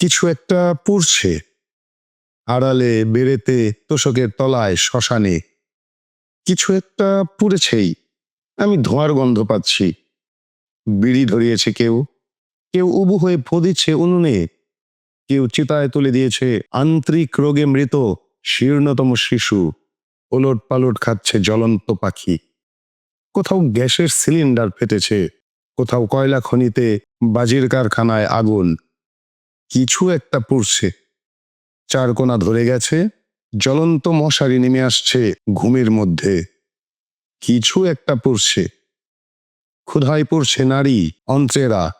কিছু একটা পুড়ছে। আড়ালে, বেড়েতে, তোষকের তলায়, শ্মশানে। কিছু একটা পুড়েছেই। আমি ধোঁয়ার গন্ধ পাচ্ছি। বিড়ি ধরিয়েছে কেউ। কেউ উবু হয়ে ফো দিচ্ছে উনুনে। কেউ চিতায় তুলে দিয়েছে আন্তরিক রোগে মৃত শীর্ণতম শিশু। ওলট পালট খাচ্ছে জ্বলন্ত পাখি। কোথাও গ্যাসের সিলিন্ডার ফেটেছে। কোথাও কয়লা খনিতে বাজির কারখানায় আগুন। কিছু একটা পুড়ছে। চারকোনা ধরে গেছে, জ্বলন্ত মশারি নেমে আসছে ঘুমের মধ্যে। কিছু একটা পড়ছে। ক্ষুধায় পড়ছে নারী, অন্ত্রেরা,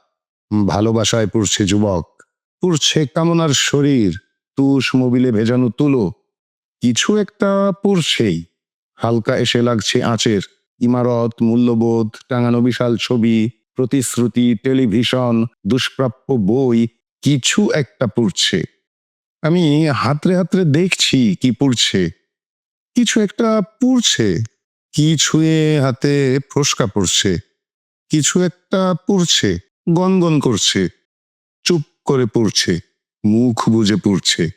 ভালোবাসায় পড়ছে যুবক, পুড়ছে কামনার শরীর, তুষ মোবিলে ভেজানো তুলো। কিছু একটা পুড়ছেই। হালকা এসে লাগছে আঁচের, ইমারত, মূল্যবোধ, টাঙানো বিশাল ছবি, প্রতিশ্রুতি, টেলিভিশন, দুষ্প্রাপ্য বই কিছু একটা পুড়ছে। আমি হাতরে হাতরে দেখছি কি পুড়ছে। কিছু একটা পুড়ছে। কি ছুঁয়ে হাতে ফসকা পড়ছে। কিছু একটা পড়ছে, গনগন করছে। চুপ করে পড়ছে, মুখ বুজে পড়ছে।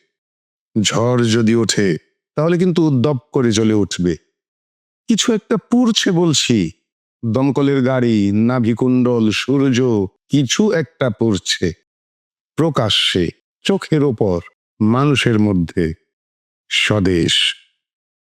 ঝড় যদি ওঠে, তাহলে কিন্তু উদ্দপ করে জ্বলে উঠবে। কিছু একটা পড়ছে বলছি। দমকলের গাড়ি, নাভিকুণ্ডল, সূর্য, কিছু একটা পড়ছে। প্রকাশ্যে চোখের ওপর মানুষের মধ্যে স্বদেশ